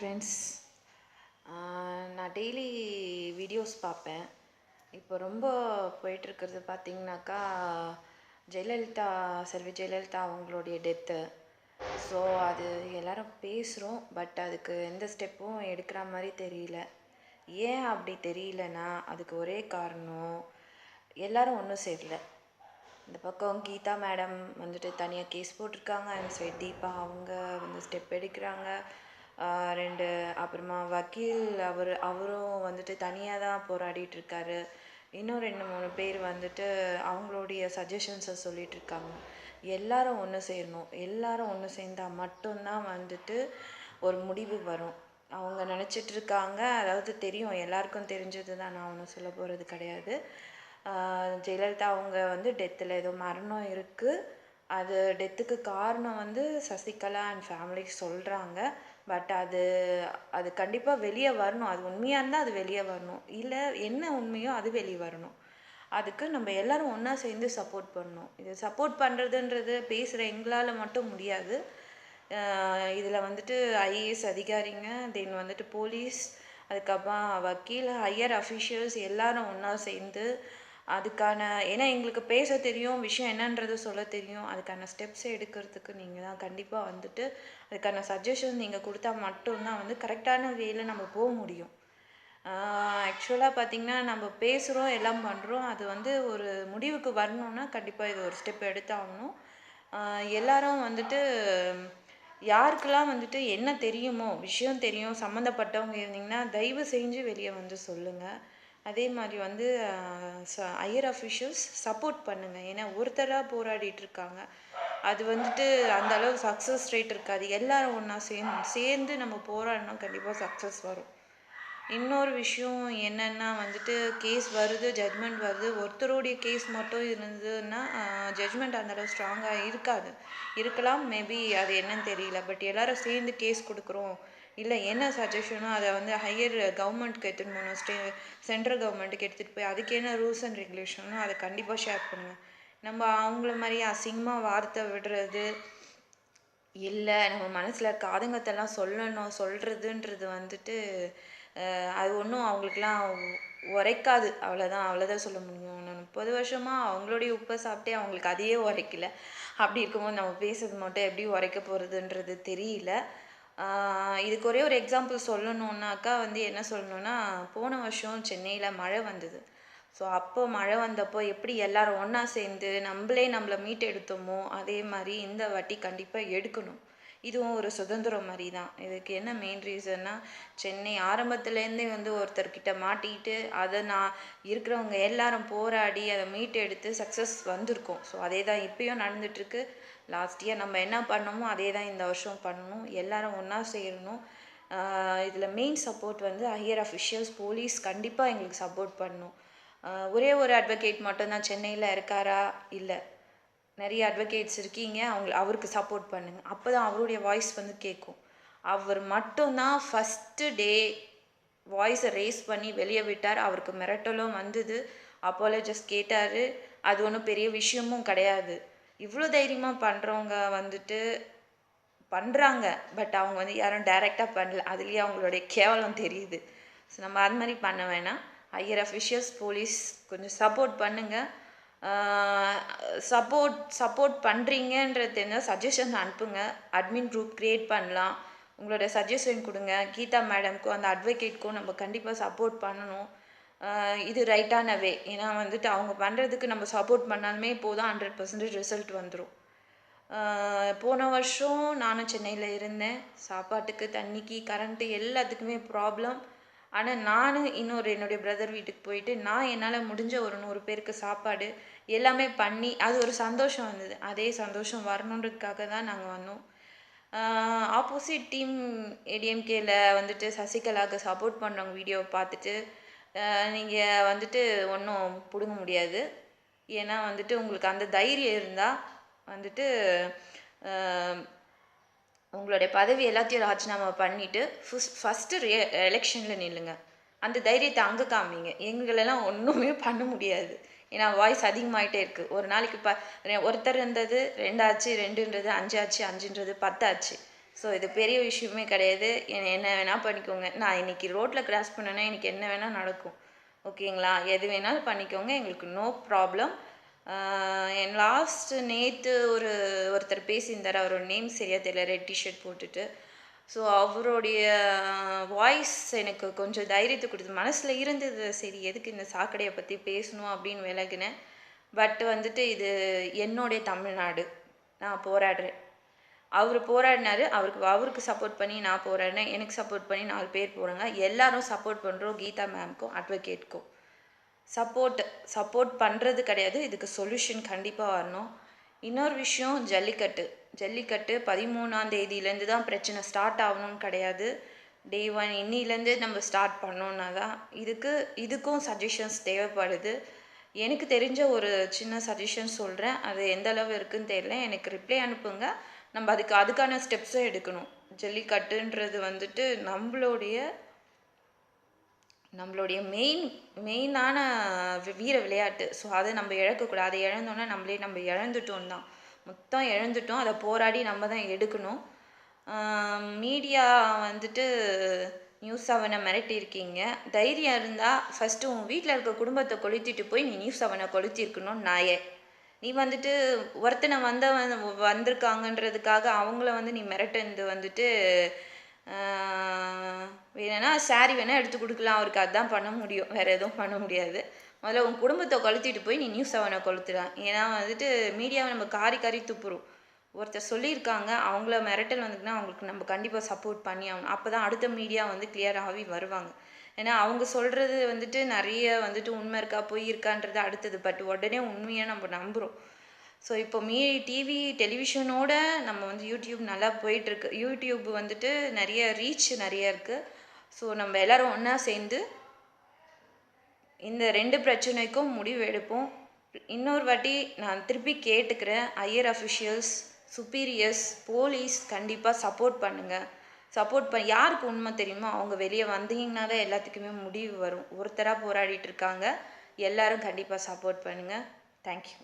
Friends நான் daily videos பார்ப்பேன். இப்போ ரொம்ப போயிட்டுருக்கிறது பார்த்திங்கனாக்கா ஜெயலலிதா செல்வி ஜெயலலிதா அவங்களுடைய டெத்து ஸோ அது எல்லாரும் பேசுகிறோம் பட் அதுக்கு எந்த ஸ்டெப்பும் எடுக்கிற மாதிரி தெரியல. ஏன் அப்படி தெரியலனா அதுக்கு ஒரே காரணம் எல்லாரும் ஒன்றும் சேரல. இந்த பக்கம் கீதா மேடம் வந்துட்டு தனியாக கேஸ் போட்டிருக்காங்க அண்ட் சைட் தீபா அவங்க வந்து ஸ்டெப் எடுக்கிறாங்க. ரெண்டு அப்புறமா வக்கீல் அவர் அவரும் வந்துட்டு தனியாக தான் போராடிட்டு இருக்காரு. இன்னும் ரெண்டு மூணு பேர் வந்துட்டு அவங்களுடைய சஜஷன்ஸை சொல்லிட்டு இருக்காங்க. எல்லாரும் ஒன்று சேரணும். எல்லாரும் ஒன்று சேர்ந்தால் மட்டும்தான் வந்துட்டு ஒரு முடிவு வரும். அவங்க நினச்சிட்டு இருக்காங்க. அதாவது தெரியும். எல்லாருக்கும் தெரிஞ்சது தான் நான் ஒன்றும் சொல்ல போகிறது கிடையாது. ஜெயலலிதா அவங்க வந்து டெத்தில் ஏதோ மரணம் இருக்குது அது டெத்துக்கு காரணம் வந்து சசிகலா அண்ட் ஃபேமிலி சொல்கிறாங்க பட் அது அது கண்டிப்பாக வெளியே வரணும். அது உண்மையாக இருந்தால் அது வெளியே வரணும். இல்லை என்ன உண்மையோ அது வெளியே வரணும். அதுக்கு நம்ம எல்லாரும் ஒன்றா சேர்ந்து சப்போர்ட் பண்ணணும். இது சப்போர்ட் பண்ணுறதுன்றது பேசுகிற எங்களால் மட்டும் முடியாது. இதில் வந்துட்டு ஐஏஎஸ் அதிகாரிங்க தென் வந்துட்டு போலீஸ் அதுக்கப்புறம் வக்கீல் ஹையர் அஃபிஷியல்ஸ் எல்லாரும் ஒன்றா சேர்ந்து அதுக்கான ஏன்னா எங்களுக்கு பேச தெரியும் விஷயம் என்னன்றது சொல்ல தெரியும். அதுக்கான ஸ்டெப்ஸ் எடுக்கிறதுக்கு நீங்கள் தான் கண்டிப்பாக வந்துட்டு அதுக்கான சஜஷன் நீங்கள் கொடுத்தா மட்டும்தான் வந்து கரெக்டான வேல நம்ம போக முடியும். ஆக்சுவலாக பார்த்திங்கன்னா நம்ம பேசுகிறோம் எல்லாம் பண்ணுறோம் அது வந்து ஒரு முடிவுக்கு வரணும்னா கண்டிப்பாக இது ஒரு ஸ்டெப் எடுத்தாகணும். எல்லாரும் வந்துட்டு யாருக்கெல்லாம் வந்துட்டு என்ன தெரியுமோ விஷயம் தெரியும் சம்மந்தப்பட்டவங்க இருந்தீங்கன்னா தயவு செஞ்சு வெளியே வந்து சொல்லுங்கள் அதே மாதிரி வந்து ஹையர் அஃபிஷியல்ஸ் சப்போர்ட் பண்ணுங்கள் ஏன்னா ஒருத்தராக போராடிட்டு இருக்காங்க அது வந்துட்டு அந்த அளவு சக்ஸஸ் ரேட் இருக்காது. எல்லாரும் ஒன்றா சேர்ந்து சேர்ந்து நம்ம போராடினா கண்டிப்பாக சக்ஸஸ் வரும். இன்னொரு விஷயம் என்னென்னா வந்துட்டு கேஸ் வருது ஜட்மெண்ட் வருது. ஒருத்தருடைய கேஸ் மட்டும் இருந்ததுன்னா ஜட்மெண்ட் அந்தளவு ஸ்ட்ராங்காக இருக்காது. இருக்கலாம் மேபி அது என்னன்னு தெரியல. பட் எல்லாரும் சேர்ந்து கேஸ் கொடுக்குறோம். இல்லை என்ன சஜஷனோ அதை வந்து ஹையர் கவர்மெண்ட்க்கு எடுத்துகிட்டு போகணும். ஸ்டே சென்ட்ரல் கவர்மெண்ட்டுக்கு எடுத்துகிட்டு போய் அதுக்கு என்ன ரூல்ஸ் அண்ட் ரெகுலேஷனோ அதை கண்டிப்பாக ஷேர் பண்ணுங்கள் நம்ம அவங்கள மாதிரி அசிங்கமாக வார்த்தை விடுறது இல்லை நம்ம மனசில் இருக்க ஆதங்கத்தெல்லாம் சொல்லணும் சொல்கிறதுன்றது வந்துட்டு அது ஒன்றும் அவங்களுக்குலாம் உரைக்காது. அவ்வளோதான் அவ்வளோதான் சொல்ல முடியும். நான் முப்பது வருஷமாக அவங்களுடைய உப்பை சாப்பிட்டே அவங்களுக்கு அதையே உரைக்கல. அப்படி இருக்கும்போது நம்ம பேசுறது மட்டும் எப்படி உரைக்க போகிறதுன்றது தெரியல. இதுக்கு ஒரே ஒரு எக்ஸாம்பிள் சொல்லணுன்னாக்கா வந்து என்ன சொல்லணுன்னா போன வருஷம் சென்னையில் மழை வந்தது. ஸோ அப்போ மழை வந்தப்போ எப்படி எல்லாரும் ஒன்றா சேர்ந்து நம்மளே நம்மளை மீட் எடுத்தோமோ அதே மாதிரி இந்த வாட்டி கண்டிப்பாக எடுக்கணும். இதுவும் ஒரு சுதந்திரம் மாதிரி தான் இதுக்கு என்ன மெயின் ரீசன்னா சென்னை ஆரம்பத்துலேருந்தே வந்து ஒருத்தர்கிட்ட மாட்டிக்கிட்டு அதை நான் இருக்கிறவங்க எல்லாரும் போராடி அதை மீட் எடுத்து சக்ஸஸ் வந்திருக்கோம். ஸோ அதே தான் இப்பயும் நடந்துட்டுருக்கு. லாஸ்ட் இயர் நம்ம என்ன பண்ணோமோ அதே தான் இந்த வருஷம் பண்ணணும். எல்லாரும் ஒன்றா சேரணும். இதில் மெயின் சப்போர்ட் வந்து ஹையர் அஃபிஷியல்ஸ் போலீஸ் கண்டிப்பாக எங்களுக்கு சப்போர்ட் பண்ணும். ஒரே ஒரு அட்வொகேட் மட்டும்தான் சென்னையில் இருக்காரா? இல்லை. நிறைய அட்வொகேட்ஸ் இருக்கீங்க அவங்க அவருக்கு சப்போர்ட் பண்ணுங்கள் அப்போ தான் அவருடைய வாய்ஸ் வந்து கேட்கும் அவர் மட்டும்தான் ஃபஸ்ட்டு டே வாய்ஸை ரேஸ் பண்ணி வெளியே விட்டார். அவருக்கு மிரட்டலும் வந்தது. அப்பாலஜஸ் கேட்டார். அது ஒன்றும் பெரிய விஷயமும் கிடையாது. இவ்வளோ தைரியமாக பண்ணுறவங்க வந்துட்டு பண்ணுறாங்க பட் அவங்க வந்து யாரும் டைரெக்டாக பண்ணல. அதுலேயே அவங்களுடைய கேவலம் தெரியுது. ஸோ நம்ம அது மாதிரி பண்ண வேணாம். ஹையர் அஃபிஷியல்ஸ் போலீஸ் கொஞ்சம் சப்போர்ட் பண்ணுங்கள் சப்போர்ட் சப்போர்ட் பண்ணுறீங்கன்றது என்ன? சஜஷன் அனுப்புங்க. அட்மின் குரூப் க்ரியேட் பண்ணலாம். உங்களோட சஜஷன் கொடுங்க. கீதா மேடம்க்கும் அந்த அட்வொகேட்க்கும் நம்ம கண்டிப்பாக சப்போர்ட் பண்ணணும். இது ரைட்டான வே ஏன்னா வந்துட்டு அவங்க பண்ணுறதுக்கு நம்ம சப்போர்ட் பண்ணாலுமே போதும் ஹண்ட்ரட் பர்சன்டேஜ் ரிசல்ட் வந்துடும் போன வருஷம் நானும் சென்னையில் இருந்தேன். சாப்பாட்டுக்கு தண்ணிக்கு கரண்ட்டு எல்லாத்துக்குமே ப்ராப்ளம் ஆனால் நான் இன்னொரு என்னுடைய பிரதர் வீட்டுக்கு போயிட்டு நான் என்னால் முடிஞ்ச ஒரு நூறு பேருக்கு சாப்பாடு எல்லாமே பண்ணி அது ஒரு சந்தோஷம் வந்தது. அதே சந்தோஷம் வரணுன்றதுக்காக தான் நாங்கள் வந்தோம். ஆப்போசிட் டீம் ஏடிஎம்கேல வந்துட்டு சசிகலாவுக்கு சப்போர்ட் பண்ணுறவங்க வீடியோவை பார்த்துட்டு நீங்கள் வந்துட்டு ஒன்றும் பிடுங்க முடியாது. ஏன்னா வந்துட்டு உங்களுக்கு அந்த தைரியம் இருந்தால் வந்துட்டு உங்களுடைய பதவி எல்லாத்தையும் ராஜினாமா பண்ணிவிட்டு ஃபஸ்ட் ஃபஸ்ட்டு ரே எலெக்ஷனில் நில்லுங்க. அந்த தைரியத்தை அங்கே காமிங்க. எங்களெல்லாம் ஒன்றுமே பண்ண முடியாது. ஏன்னா வாய்ஸ் அதிகமாகிட்டே இருக்குது ஒரு நாளைக்கு ப ஒருத்தர் இருந்தது ரெண்டாச்சு ரெண்டுன்றது அஞ்சாச்சு அஞ்சுன்றது பத்தாச்சு. ஸோ இது பெரிய விஷயமே கிடையாது. என்ன வேணால் பண்ணிக்கோங்க. நான் இன்னைக்கு ரோட்டில் கிராஸ் பண்ணேன்னா எனக்கு என்ன வேணால் நடக்கும். ஓகேங்களா எது வேணாலும் பண்ணிக்கோங்க. எங்களுக்கு நோ ப்ராப்ளம் என் லாஸ்ட் நேற்று ஒரு ஒருத்தர் பேசியிருந்தார். அவரோட நேம் சரியாக தெரியல. ரெட் டிஷர்ட் போட்டுட்டு. ஸோ அவருடைய வாய்ஸ் எனக்கு கொஞ்சம் தைரியத்தை கொடுத்து மனசில் இருந்தது சரி எதுக்கு இந்த சாக்கடையை பற்றி பேசணும் அப்படின்னு விலகினேன். பட் வந்துட்டு இது என்னுடைய தமிழ்நாடு. நான் போராடுறேன். அவர் போராடினாரு. அவருக்கு அவருக்கு சப்போர்ட் பண்ணி நான் போராடினேன். எனக்கு சப்போர்ட் பண்ணி நாலு பேர் போகிறாங்க எல்லாரும் சப்போர்ட் பண்ணுறோம் கீதா மேம்க்கும் அட்வொகேட்க்கும் சப்போர்ட் சப்போர்ட் பண்ணுறது கிடையாது. இதுக்கு சொல்யூஷன் கண்டிப்பாக வரணும். இன்னொரு விஷயம் ஜல்லிக்கட்டு. ஜல்லிக்கட்டு பதிமூணாம் தேதியிலேருந்து தான் பிரச்சனை ஸ்டார்ட் ஆகணும்னு கிடையாது. டே ஒன் இன்னிலேருந்து நம்ம ஸ்டார்ட் பண்ணோன்னா தான் இதுக்கு இதுக்கும் சஜஷன்ஸ் தேவைப்படுது. எனக்கு தெரிஞ்ச ஒரு சின்ன சஜஷன் சொல்கிறேன் அது எந்த அளவு இருக்குன்னு தெரியல. எனக்கு ரிப்ளை அனுப்புங்க. நம்ம அதுக்கு அதுக்கான ஸ்டெப்ஸும் எடுக்கணும். ஜல்லிக்கட்டுன்றது வந்துட்டு நம்மளுடைய நம்மளுடைய மெயின் மெயினான வீர விளையாட்டு. ஸோ அதை நம்ம இழக்கக்கூடாது. அதை இழந்தோன்னா நம்மளே நம்ம இழந்துட்டோம் தான் மொத்தம் இழந்துட்டோம். அதை போராடி நம்ம தான் எடுக்கணும். மீடியா வந்துட்டு நியூஸ் அவனை மிரட்டியிருக்கீங்க. தைரியம் இருந்தால் ஃபஸ்ட்டு உன் வீட்டில் இருக்க குடும்பத்தை கொளுத்திட்டு போய் நீ நியூஸ் அவனை கொளுத்திருக்கணும் நாயே நீ வந்துட்டு ஒருத்தனை வந்தவன் வந்திருக்காங்கன்றதுக்காக அவங்கள வந்து நீ மிரட்டுந்து வந்துட்டு வேணும்னா சாரி வேணால் எடுத்து கொடுக்கலாம். அவருக்கு அதுதான் பண்ண முடியும். வேறு எதுவும் பண்ண முடியாது. முதல்ல உன் குடும்பத்தை கொளுத்திட்டு போய் நீ நியூஸ் அவனை கொளுத்துலாம் ஏன்னா வந்துட்டு மீடியாவை நம்ம காரி காரி துப்புறோம். ஒருத்தர் சொல்லியிருக்காங்க அவங்கள மிரட்டல் வந்துக்குன்னா அவங்களுக்கு நம்ம கண்டிப்பாக சப்போர்ட் பண்ணி ஆகணும். அப்போ தான் அடுத்த மீடியா வந்து கிளியர் ஆகி வருவாங்க. ஏன்னா அவங்க சொல்கிறது வந்துட்டு நிறைய வந்துட்டு உண்மை இருக்கா பொய் இருக்கான்றது அடுத்தது. பட் உடனே உண்மையாக நம்ம நம்புகிறோம் ஸோ இப்போ மீ டிவி டெலிவிஷனோட நம்ம வந்து யூடியூப் நல்லா போயிட்டுருக்கு. யூடியூப் வந்துட்டு நிறைய ரீச் நிறைய இருக்குது ஸோ நம்ம எல்லோரும் ஒன்றா சேர்ந்து இந்த ரெண்டு பிரச்சனைக்கும் முடிவு எடுப்போம். இன்னொரு வாட்டி நான் திருப்பி கேட்டுக்கிறேன். ஐயர் அஃபிஷியல்ஸ் சுப்பீரியர்ஸ் போலீஸ் கண்டிப்பாக சப்போர்ட் பண்ணுங்கள் சப்போர்ட் பண்ண யாருக்கு உண்மை தெரியுமோ அவங்க வெளியே வந்தீங்கன்னா தான் எல்லாத்துக்குமே முடிவு வரும். ஒருத்தராக போராடிட்டு இருக்காங்க. எல்லாரும் கண்டிப்பாக சப்போர்ட் பண்ணுங்கள் தேங்க்யூ